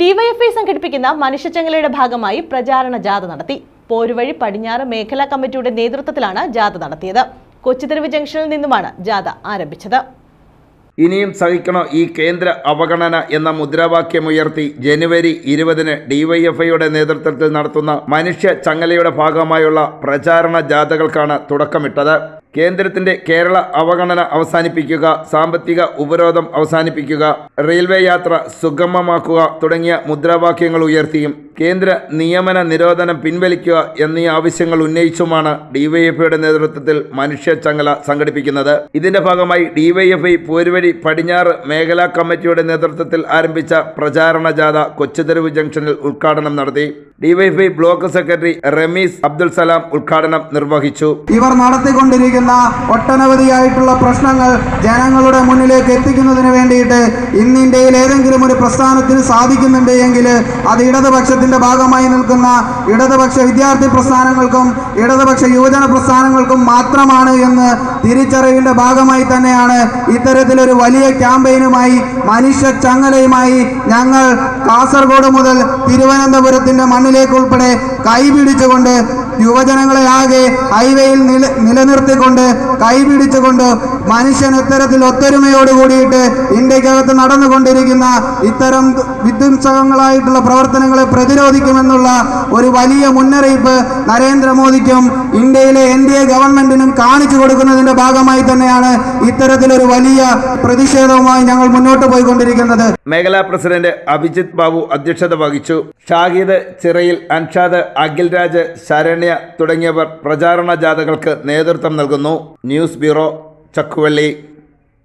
DYFI സംഘടിപ്പിക്കുന്ന മനുഷ്യച്ചങ്ങലയുടെ ഭാഗമായി പ്രചാരണ ജാഥ നടത്തി. പോരുവഴി പടിഞ്ഞാറ് മേഖലാ കമ്മിറ്റിയുടെ നേതൃത്വത്തിലാണ് ജാഥ നടത്തിയത്. കൊച്ചിതെരുവ് ജംഗ്ഷനിൽ നിന്നുമാണ് ജാഥ ആരംഭിച്ചത്. ഇനിയും സഹിക്കണോ ഈ കേന്ദ്ര അവഗണന എന്ന മുദ്രാവാക്യമുയർത്തി ജനുവരി ഇരുപതിന് ഡിവൈഎഫ്ഐയുടെ നേതൃത്വത്തിൽ നടത്തുന്ന മനുഷ്യ ചങ്ങലയുടെ ഭാഗമായുള്ള പ്രചാരണ ജാഥകൾക്കാണ് തുടക്കമിട്ടത്. കേന്ദ്രത്തിന്റെ കേരള അവഗണന അവസാനിപ്പിക്കുക സാമ്പത്തിക ഉപരോധം അവസാനിപ്പിക്കുക റെയിൽവേ യാത്ര സുഗമമാക്കുക തുടങ്ങിയ മുദ്രാവാക്യങ്ങൾ ഉയർത്തിയും കേന്ദ്ര നിയമന നിരോധനം പിൻവലിക്കുക എന്നീ ആവശ്യങ്ങൾ ഉന്നയിച്ചുമാണ് ഡിവൈഎഫ്ഐയുടെ നേതൃത്വത്തിൽ മനുഷ്യ ചങ്ങല സംഘടിപ്പിക്കുന്നത്. ഇതിന്റെ ഭാഗമായി ഡിവൈഎഫ്ഐ പോരുവഴി പടിഞ്ഞാറ് മേഖലാ കമ്മിറ്റിയുടെ നേതൃത്വത്തിൽ ആരംഭിച്ച പ്രചാരണ ജാഥ കൊച്ചുതെരുവ് ജംഗ്ഷനിൽ ഉദ്ഘാടനം നടത്തി. DYFI block secretary Ramees Abdul Salam ഉദ്ഘാടനം നിർവഹിച്ചു. ഇവർ നടത്തിക്കൊണ്ടിരിക്കുന്ന ഒട്ടനവധിയായിട്ടുള്ള പ്രശ്നങ്ങൾ ജനങ്ങളുടെ മുന്നിലേക്ക് എത്തിക്കുന്നതിന് വേണ്ടിയിട്ട് ഇന്ന് ഇന്ത്യയിൽ ഏതെങ്കിലും ഒരു പ്രസ്ഥാനത്തിന് സാധിക്കുന്നുണ്ട് എങ്കിൽ അത് ഇടതുപക്ഷത്തിന്റെ ഭാഗമായി നിൽക്കുന്ന ഇടതുപക്ഷ വിദ്യാർത്ഥി പ്രസ്ഥാനങ്ങൾക്കും ഇടതുപക്ഷ യുവജന പ്രസ്ഥാനങ്ങൾക്കും മാത്രമാണ് എന്ന് തിരിച്ചറിവിന്റെ ഭാഗമായി തന്നെയാണ് ഇത്തരത്തിലൊരു വലിയ ക്യാമ്പയിനുമായി മനുഷ്യ ചങ്ങലയുമായി ഞങ്ങൾ കാസർഗോഡ് മുതൽ തിരുവനന്തപുരത്തിന്റെ മണ്ണിലേക്ക് ഉൾപ്പെടെ കൈപിടിച്ചുകൊണ്ട് യുവജനങ്ങളെ ആകെ ഹൈവേയിൽ നില നിലനിർത്തിക്കൊണ്ട് കൈപിടിച്ചുകൊണ്ട് മനുഷ്യൻ ഇത്തരത്തിൽ ഒത്തൊരുമയോട് കൂടിയിട്ട് ഇന്ത്യക്കകത്ത് നടന്നുകൊണ്ടിരിക്കുന്ന ഇത്തരം വിധ്വംസകങ്ങളായിട്ടുള്ള പ്രവർത്തനങ്ങളെ പ്രതിരോധിക്കുമെന്നുള്ള ഒരു വലിയ മുന്നറിയിപ്പ് നരേന്ദ്രമോദിക്കും ഇന്ത്യയിലെ എൻ ഡി എ ഗവൺമെന്റിനും കാണിച്ചു കൊടുക്കുന്നതിന്റെ ഭാഗമായി തന്നെയാണ് ഇത്തരത്തിലൊരു വലിയ പ്രതിഷേധവുമായി ഞങ്ങൾ മുന്നോട്ട് പോയിക്കൊണ്ടിരിക്കുന്നത്. മേഖലാ പ്രസിഡന്റ് അഭിജിത് ബാബു അധ്യക്ഷത വഹിച്ചു. ഷാഹിദ് ചിറയിൽ അൻഷാദ് അഖിൽരാജ് ശരണ്യ തുടങ്ങിയവർ പ്രചാരണ ജാഥകൾക്ക് നേതൃത്വം നൽകുന്നു. News bureau Chakkuvalli